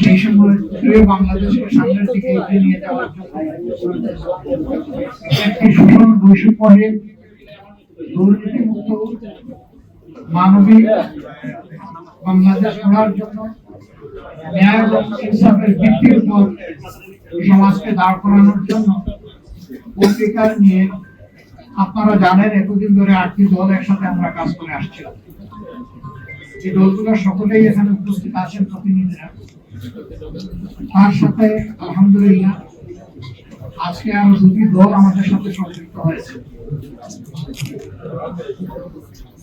সেই সময় বাংলাদেশকে সামনের দিকে এগিয়ে নিয়ে যাওয়ার জন্য একটি দুর্নীতিমুক্ত মানবিক বাংলাদেশ গড়ার জন্য ন্যায় এবং ইনসাফের ভিত্তির উপর সমাজকে দাঁড় করানোর জন্য অঙ্গীকার নিয়ে আপনারা জানেন, এতদিন ধরে আটটি দল একসাথে আমরা কাজ করে আসছিলাম। দলগুলো সকলেই এখানে উপস্থিত আছেন প্রতিনিধিরা, তার সাথে আলহামদুলিল্লাহ আজকে আরও দুটি দল আমাদের সাথে সম্পৃক্ত হয়েছে।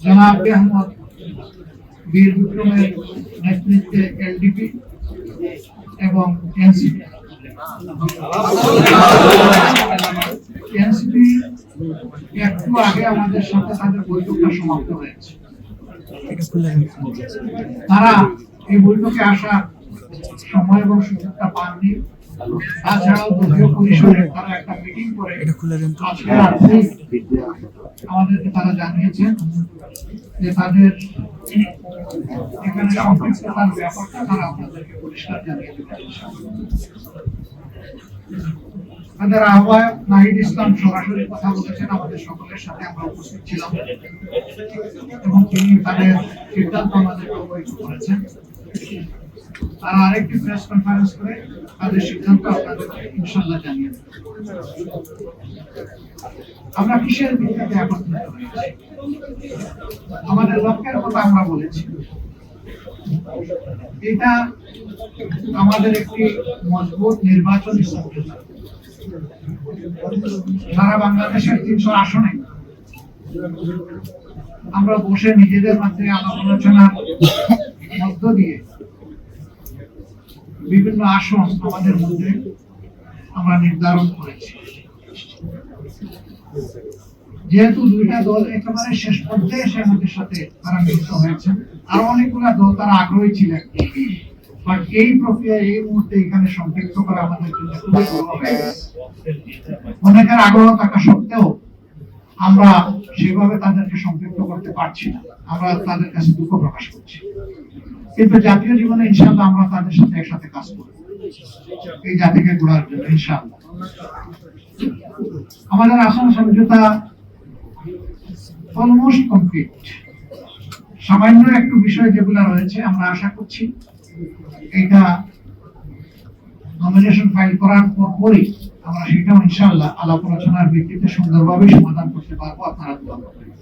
জনাব আহমদ বীর বিক্রমের নেতৃত্বে এলডিপি এবং এনসিপি। এনসিপি একটু আগে আমাদের সাথে তাদের বৈঠকটা সমাপ্ত হয়েছে। তারা এই বৈঠকে আসার সময় এবং সুযোগটা পাননি। তাছাড়াও দলীয় তারা একটা মিটিং করে আজকে রাত্রে আমাদেরকে তারা জানিয়েছেন যে তাদের এখানে সম্পৃক্ততার ব্যাপারটা তারা আপনাদেরকে পরিষ্কার জানিয়ে দেবেন তাদের আহ্বায়ক নাহিদ ইসলাম সরাসরি কথা বলেছেন, আমাদের সকলের সাথে আমরা উপস্থিত ছিলাম এবং তিনি তাদের সিদ্ধান্ত আমাদেরকে অবহিত করেছেন। আরেকটি প্রেস কনফারেন্স করে তাদের সিদ্ধান্ত আপনাদেরকে ইনশাল্লাহ জানিয়ে আমরা কিসের ভিত্তিতে একত্রিত হয়েছি? আমাদের লক্ষ্যের কথা আমরা বলেছি। এটা আমাদের একটি মজবুত নির্বাচনী সমঝোতা সারা বাংলাদেশের তিনশো আসনে। আমরা বসে নিজেদের মধ্যে আলাপ আলোচনার মধ্য দিয়ে বিভিন্ন আসন আমাদের মধ্যে আমরা নির্ধারণ করেছি। যেহেতু দুইটা দল একেবারে শেষ পর্যায়ে এসে আমাদের সাথে তারা মিলিত হয়েছেন আরও অনেকগুলো দল তারা আগ্রহী ছিলেন। বাট এই প্রক্রিয়া এই মুহূর্তে এখানে সম্পৃক্ত করা আমাদের জন্য খুবই বড় অনেকের আগ্রহ থাকা সত্ত্বেও আমরা সেভাবে তাদেরকে সম্পৃক্ত করতে পারছি না। আমরা তাদের কাছে দুঃখ প্রকাশ করছি। কিন্তু জাতীয় জীবনে ইনশাআল্লাহ আমরা তাদের সাথে একসাথে কাজ করব। এই জাতিকে গড়ার জন্য ইনশাআল্লাহ। আমাদের আসন সমঝোতা অলমোস্ট কমপ্লিট সামান্য একটু বিষয় যেগুলো রয়েছে আমরা আশা করছি এটা নমিনেশন ফাইল করার পরই আমরা সেটাও ইনশাল্লাহ আলাপ আলোচনার ভিত্তিতে সুন্দরভাবে সমাধান করতে পারব, আপনারা দোয়া করবেন।